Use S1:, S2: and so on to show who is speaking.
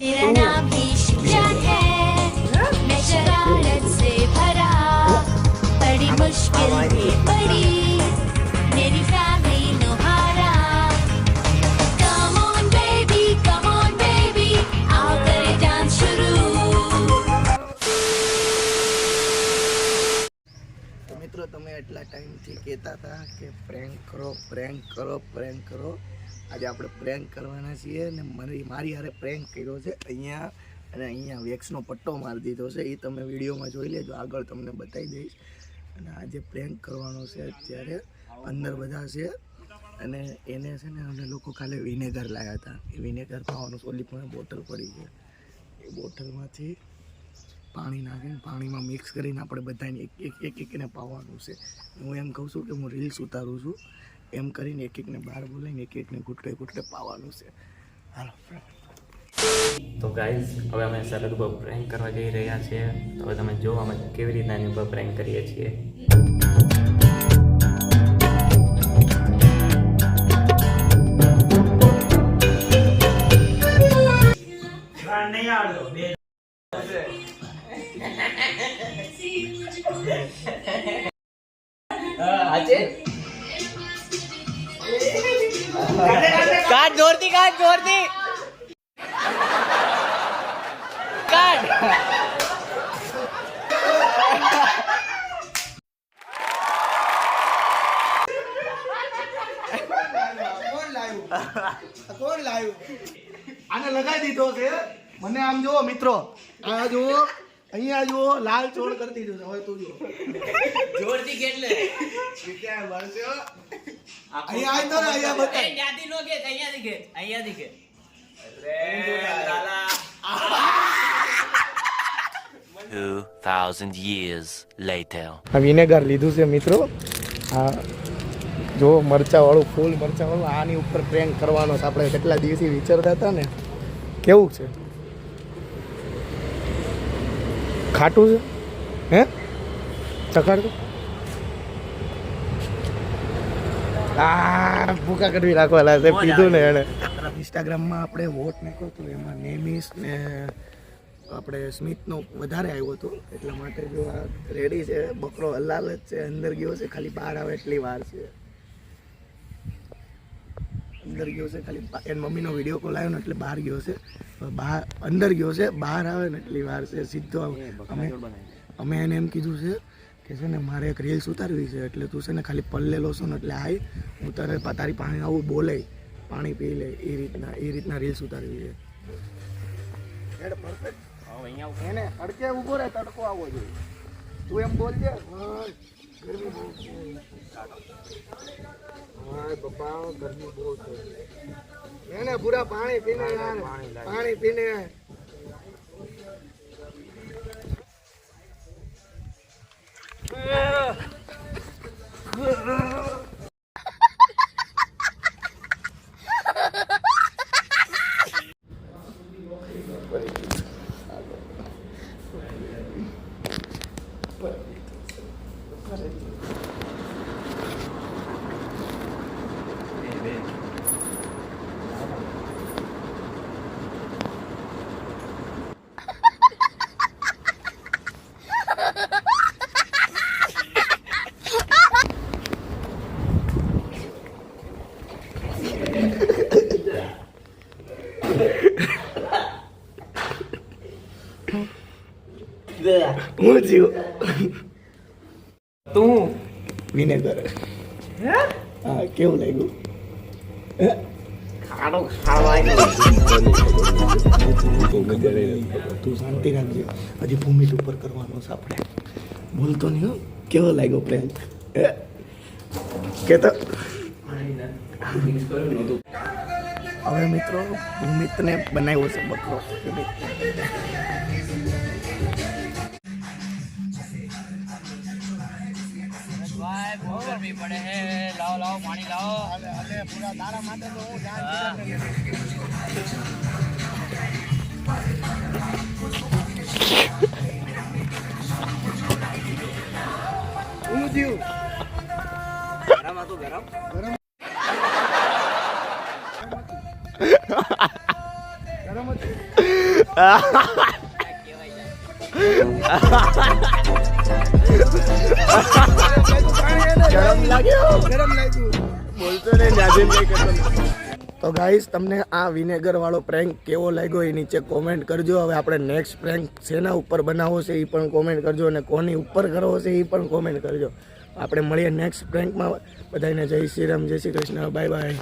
S1: तेरा नाम ही शिवजान है मैं शरारत से भरा बड़ी मुश्किल भी पड़ी मेरी फैमिली नो हारा come on baby come on baby आओ करे डांस शुरू
S2: તો મિત્રો તમે એટલા ટાઈમથી કહેતા હતા કે પ્રેન્ક કરો પ્રેન્ક કરો પ્રેન્ક કરો આજે આપણે પ્રેન્ક કરવાના છીએ ને મારી મારી હારે પ્રેન્ક કર્યો છે અહીંયા અને અહીંયા વેક્સનો પટ્ટો મારી દીધો છે. એ તમે વિડીયોમાં જોઈ લેજો. આગળ તમને બતાવી દઈશ. અને આજે પ્રેન્ક કરવાનો છે અત્યારે. અંદર બધા છે. અને એને છે ને અમે લોકો કાલે વિનેગર લાવ્યા હતા. એ વિનેગર ખાવાનું ઓલી પણ બોટલ પડી છે. એ બોટલમાંથી પાણી નાખીને પાણીમાં મિક્સ કરીને આપણે બધાને એક એક એક એકને પાવાનું છે. હું એમ કહું છું કે હું રીલ્સ ઉતારું છું. એમ કરીને એક એકને બહાર બોલાવીને એક એકને ઘૂંટડે ઘૂંટડે પાવાનું છે. હાલો
S3: તો ગાઈઝ હવે અમે સરદ ઉપર પ્રેન્ક કરવા જઈ રહ્યા છીએ. તો હવે તમે જો અમે કેવી રીતના એની ઉપર પ્રેન્ક કરીએ છીએ.
S4: કાટ જોરથી કાટ જોરથી. કાટ
S2: કોણ લાવ્યું આને લગાવી દીધો છે. મને આમ જુઓ મિત્રો. આ જુઓ અહીંયા જુઓ લાલ ચોળ કરી દીધું હવે તું જુઓ.
S4: જોરથી કેટલે?
S2: અહીંયા આય તો અહીંયા
S4: એ ત્યાંથી નો કે અહીંયાથી કે અહીંયાથી કે
S5: Two thousand years later.
S2: આ વિનેગર લીધું છે મિત્રો. આ જો મરચાવાળું ફૂલ મરચાવાળું આની ઉપર પ્રેન્ક કરવાનો છે. આપણે કેટલા દિવસથી વિચારતા હતા ને? કેવું છે? ખાટું છે? હે? ચખાડ તો આ ભૂકા કરવી રાખવાના છે પીધું ને એને ઇન્સ્ટાગ્રામમાં આપણે વોટ નાખ્યો હતો એમાં નેમિસ ને આપણે સ્મિતનો વધારે આવ્યો હતો. એટલા માટે જો આ રેડી છે બકરો હલાલ જ છે અંદર ગયો છે ખાલી બહાર આવે એટલી વાર છે. અંદર ગયો છે ખાલી એની મમ્મીનો વીડિયો કોલ આવ્યો ને એટલે બહાર ગયો છે. બહાર અંદર ગયો છે બહાર આવે ને એટલી વાર છે સીધો આવે. અમે અમે એને એમ કીધું છે કે છે ને મારે એક રીલ્સ ઉતારવી છે એટલે તું છે ને ખાલી પલ્લે છો ને એટલે આય. હું તારે તારી પાણી આવું બોલે પાણી પી લે એ રીતના એ રીતના રીલ્સ ઉતારવી છે. એને તડકે ઊભો રહે તડકો આવવો જોઈએ. તું એમ બોલજે ગરમી બહુ છે. બાપા ગરમી બહુ છે. એને પૂરા પાણી પીને પાણી પીને What? What? હું જીવ
S4: તું
S2: વિનેગર. હા? કેવું લાગ્યું?
S4: ખાડો
S2: તું શાંતિ રાખજે. હજી ભૂમિ ઉપર કરવાનો છે આપણે. બોલતો નહીં હો. કેવો લાગ્યો પ્રેમ? કે તો હવે મિત્રો ભૂમિતને બનાવ્યો છે બકરો.
S4: બહુ ગરમી પડે હે લાવો લાવો પાણી લાવો.
S2: પૂરા તારા માટે તો હું જીવ
S4: ગરમ હતું ગરમ?
S2: ગરમ હતું. ગરમ લાગ્યું તો ગાઈસ તમને આ વિનેગર વાળો પ્રેન્ક કેવો લાગ્યો એ નીચે કોમેન્ટ કરજો. હવે આપણે નેક્સ્ટ પ્રેન્ક શેના ઉપર બનાવવો છે એ પણ કોમેન્ટ કરજો અને કોની ઉપર કરવો છે એ પણ કોમેન્ટ કરજો. આપણે મળીએ નેક્સ્ટ પ્રેન્કમાં બધાને જય શ્રી રામ, જય શ્રી કૃષ્ણ બાય બાય